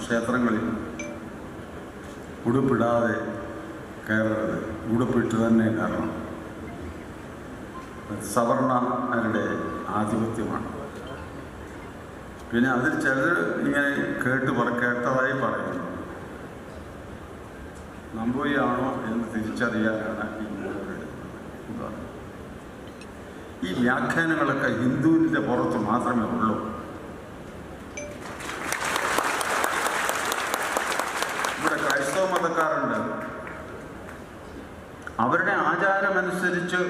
ക്ഷേത്രങ്ങളിൽ ഉടുപ്പിടാതെ കയറരുത്. ഉടുപ്പിട്ട് തന്നെ കയറണം. സവർണരുടെ ആധിപത്യമാണ്. പിന്നെ അതിൽ ചിലർ ഇങ്ങനെ കേട്ട് പറ കേട്ടതായി പറയുന്നു. നമ്പൂരിയാണോ എന്ന് തിരിച്ചറിയാനാണ് ഈ ഈ വ്യാഖ്യാനങ്ങളൊക്കെ ഹിന്ദുവിന്റെ പുറത്ത് മാത്രമേ ഉള്ളൂ. അവരുടെ ആചാരമനുസരിച്ച്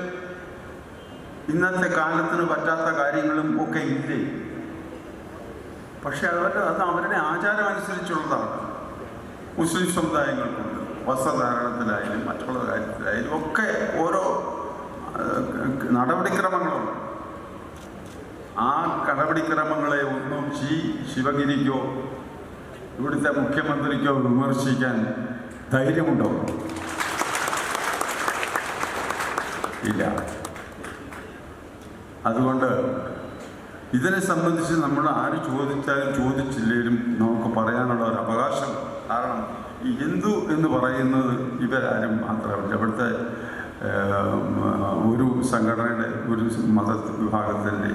ഇന്നത്തെ കാലത്തിന് പറ്റാത്ത കാര്യങ്ങളും ഒക്കെ ഇല്ലേ? പക്ഷെ അവരുടെ അത് അവരുടെ ആചാരമനുസരിച്ചുള്ളതാണ്. മുസ്ലിം സമുദായങ്ങൾക്കുണ്ട്. വസ്ത്രധാരണത്തിലായാലും മറ്റുള്ള കാര്യത്തിലായാലും ഒക്കെ ഓരോ നടപടിക്രമങ്ങളുണ്ട്. ആ നടപടിക്രമങ്ങളെ ഒന്നും ജി ശിവഗിരിക്കോ ഇവിടുത്തെ മുഖ്യമന്ത്രിക്കോ വിമർശിക്കാൻ ധൈര്യമുണ്ടോ? ഇല്ല. അതുകൊണ്ട് ഇതിനെ സംബന്ധിച്ച് നമ്മൾ ആര് ചോദിച്ചാലും ചോദിച്ചില്ലെങ്കിലും നമുക്ക് പറയാനുള്ള ഒരു അവകാശം. കാരണം ഈ ഹിന്ദു എന്ന് പറയുന്നത് ഇവരാരും മാത്രമല്ല. ഇവിടുത്തെ ഒരു സംഘടനയുടെ ഒരു മത വിഭാഗത്തിന്റെ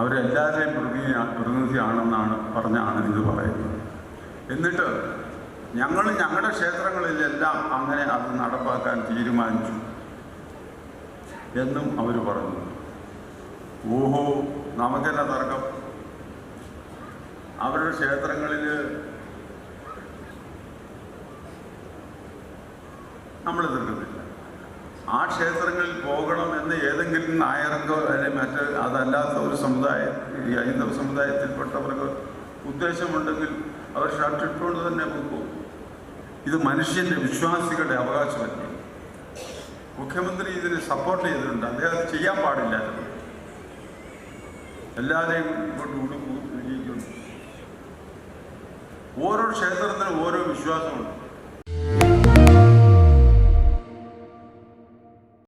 അവരെല്ലാവരെയും പ്രതിനിധി പ്രതിനിധിയാണെന്നാണ് പറഞ്ഞാണ് ഇത് പറയുന്നത്. എന്നിട്ട് ഞങ്ങൾ ഞങ്ങളുടെ ക്ഷേത്രങ്ങളിലെല്ലാം അങ്ങനെ അത് നടപ്പാക്കാൻ തീരുമാനിച്ചു. എന്നും അവർ പറഞ്ഞു. ഊഹോ നമുക്കല്ല തർക്കം? അവരുടെ ക്ഷേത്രങ്ങളിൽ നമ്മൾ എതിർക്കുന്നില്ല ആ ക്ഷേത്രങ്ങളിൽ പോകണം എന്ന് ഏതെങ്കിലും നായർക്കോ അല്ലെങ്കിൽ മറ്റ് അതല്ലാത്ത ഒരു സമുദായ ഈ ഹൈന്ദവ സമുദായത്തിൽപ്പെട്ടവർക്ക് ഉദ്ദേശമുണ്ടെങ്കിൽ അവർ ഷർട്ട് ഇട്ടുകൊണ്ട് തന്നെ പോകും ഇത് മനുഷ്യന്റെ വിശ്വാസികളുടെ അവകാശമല്ലേ? മുഖ്യമന്ത്രി ഇതിന് സപ്പോർട്ട് ചെയ്തിട്ടുണ്ട്. അദ്ദേഹം അത് ചെയ്യാൻ പാടില്ലായിരുന്നു എല്ലാവരെയും ഇങ്ങോട്ട് ഉടുക്കും ഓരോ ക്ഷേത്രത്തിനും ഓരോ വിശ്വാസമുണ്ട്.